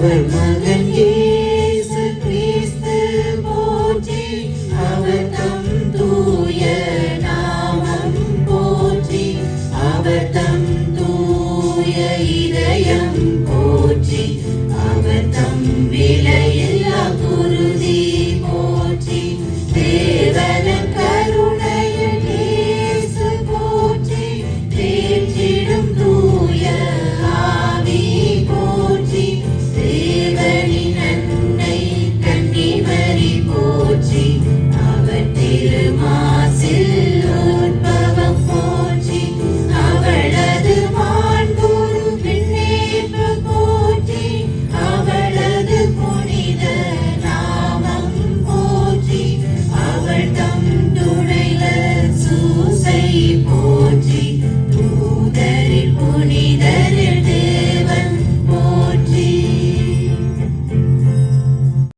为了 và. போற்றி தூதரில் புனிதர்.